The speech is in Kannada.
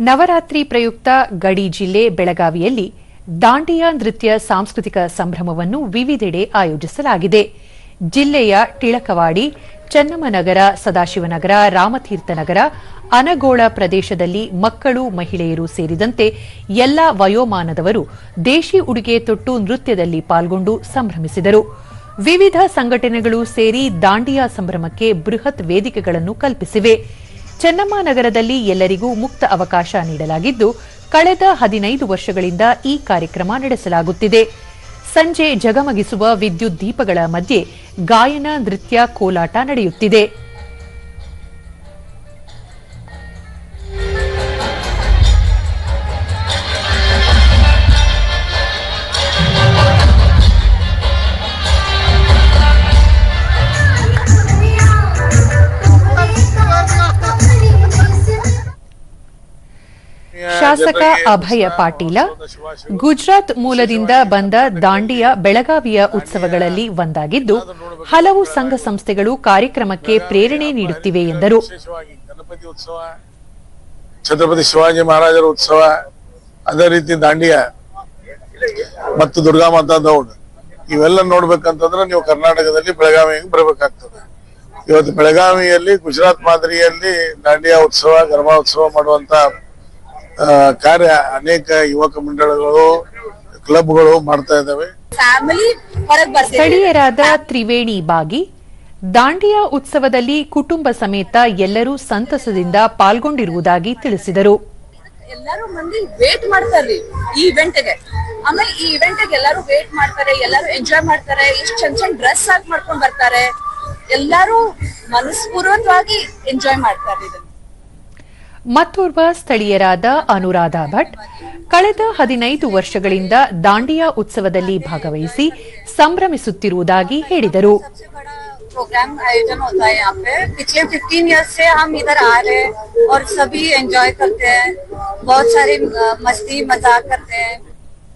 ನವರಾತ್ರಿ ಪ್ರಯುಕ್ತ ಗಡಿ ಜಿಲ್ಲೆ ಬೆಳಗಾವಿಯಲ್ಲಿ ದಾಂಡಿಯಾ ನೃತ್ಯ ಸಾಂಸ್ಕೃತಿಕ ಸಂಭ್ರಮವನ್ನು ವಿವಿಧೆಡೆ ಆಯೋಜಿಸಲಾಗಿದೆ. ಜಿಲ್ಲೆಯ ಟಿಳಕವಾಡಿ, ಚನ್ನಮ್ಮನಗರ, ಸದಾಶಿವನಗರ, ರಾಮತೀರ್ಥನಗರ, ಅನಗೋಳ ಪ್ರದೇಶದಲ್ಲಿ ಮಕ್ಕಳು, ಮಹಿಳೆಯರು ಸೇರಿದಂತೆ ಎಲ್ಲ ವಯೋಮಾನದವರು ದೇಶಿ ಉಡುಗೆ ತೊಟ್ಟು ನೃತ್ಯದಲ್ಲಿ ಪಾಲ್ಗೊಂಡು ಸಂಭ್ರಮಿಸಿದರು. ವಿವಿಧ ಸಂಘಟನೆಗಳು ಸೇರಿ ದಾಂಡಿಯಾ ಸಂಭ್ರಮಕ್ಕೆ ಬೃಹತ್ ವೇದಿಕೆಗಳನ್ನು ಕಲ್ಪಿಸಿವೆ. ಚೆನ್ನಮ್ಮ ನಗರದಲ್ಲಿ ಎಲ್ಲರಿಗೂ ಮುಕ್ತ ಅವಕಾಶ ನೀಡಲಾಗಿದ್ದು, ಕಳೆದ ಹದಿನೈದು ವರ್ಷಗಳಿಂದ ಈ ಕಾರ್ಯಕ್ರಮ ನಡೆಸಲಾಗುತ್ತಿದೆ. ಸಂಜೆ ಜಗಮಗಿಸುವ ವಿದ್ಯುತ್ ದೀಪಗಳ ಮಧ್ಯೆ ಗಾಯನ, ನೃತ್ಯ, ಕೋಲಾಟ ನಡೆಯುತ್ತಿದೆ. ಶಾಸಕ ಅಭಯ ಪಾಟೀಲ ಗುಜರಾತ್ ಮೂಲದಿಂದ ಬಂದ ದಾಂಡಿಯ ಬೆಳಗಾವಿಯ ಉತ್ಸವಗಳಲ್ಲಿ ಒಂದಾಗಿದ್ದು ಹಲವು ಸಂಘ ಸಂಸ್ಥೆಗಳು ಕಾರ್ಯಕ್ರಮಕ್ಕೆ ಪ್ರೇರಣೆ ನೀಡುತ್ತಿವೆ ಎಂದರು. ವಿಶೇಷವಾಗಿ ಗಣಪತಿ ಉತ್ಸವ ಛತ್ರಪತಿ ಶಿವಾಜಿ ಮಹಾರಾಜರ ಉತ್ಸವ ಅದೇ ರೀತಿ ದಾಂಡಿಯ ಮತ್ತು ದುರ್ಗಾ ಮಾತಾ ದೌಡ್ ಇವೆಲ್ಲ ನೋಡ್ಬೇಕಂತಂದ್ರೆ ನೀವು ಕರ್ನಾಟಕದಲ್ಲಿ ಬೆಳಗಾವಿಗೆ ಬರಬೇಕಾಗ್ತದೆ. ಇವತ್ತು ಬೆಳಗಾವಿಯಲ್ಲಿ ಗುಜರಾತ್ ಮಾದರಿಯಲ್ಲಿ ದಾಂಡಿಯಾ ಉತ್ಸವ ಗರ್ಭಾ ಉತ್ಸವ ಮಾಡುವಂತ ಕಾರ್ಯ ಅನೇಕ ಯುವಕ ಮಂಡಳಗಳು ಕ್ಲಬ್ಗಳು ಮಾಡ್ತಾ ಇದ್ದಾವೆ. ಫ್ಯಾಮಿಲಿ ಹೊರಗ್ ಬರ್ತೀವಿ ಸ್ಥಳೀಯರಾದ ತ್ರಿವೇಣಿ ಬಾಗಿ ದಾಂಡಿಯಾ ಉತ್ಸವದಲ್ಲಿ ಕುಟುಂಬ ಸಮೇತ ಎಲ್ಲರೂ ಸಂತಸದಿಂದ ಪಾಲ್ಗೊಂಡಿರುವುದಾಗಿ ತಿಳಿಸಿದರು. ಎಲ್ಲರೂ ಮಂದಿ ವೇಟ್ ಮಾಡ್ತಾರ್ರಿ ಈ ಇವೆಂಟ್ಗೆ. ಆಮೇಲೆ ಈ ಇವೆಂಟ್ಗೆ ಎಲ್ಲರೂ ವೇಟ್ ಮಾಡ್ತಾರೆ ಎಲ್ಲರೂ ಎಂಜಾಯ್ ಮಾಡ್ತಾರೆ ಇಷ್ಟ ಚಂದ ಚಂದ ಡ್ರೆಸ್ ಹಾಕಿ ಮಾಡ್ಕೊಂಡ್ ಬರ್ತಾರೆ. ಎಲ್ಲರೂ ಮನಸ್ಪೂರ್ವಕವಾಗಿ ಎಂಜಾಯ್ ಮಾಡ್ತಾರೆ ಇದನ್ನ. ಮತ್ತೋರ್ವ ಸ್ಥಳೀಯರಾದ ಅನುರಾಧ ಭಟ್ ಕಳೆದ ಹದಿನೈದು ವರ್ಷಗಳಿಂದ ದಾಂಡಿಯಾ ಉತ್ಸವದಲ್ಲಿ ಭಾಗವಹಿಸಿ ಸಂಭ್ರಮಿಸುತ್ತಿರುವುದಾಗಿ ಹೇಳಿದರು सबसे बड़ा प्रोग्राम आयोजन होता है यहाँ पे पिछले 15 इयर्स से हम इधर आ रहे हैं और सभी एंजॉय करते हैं बहुत सारी अ, मस्ती मजाक करते हैं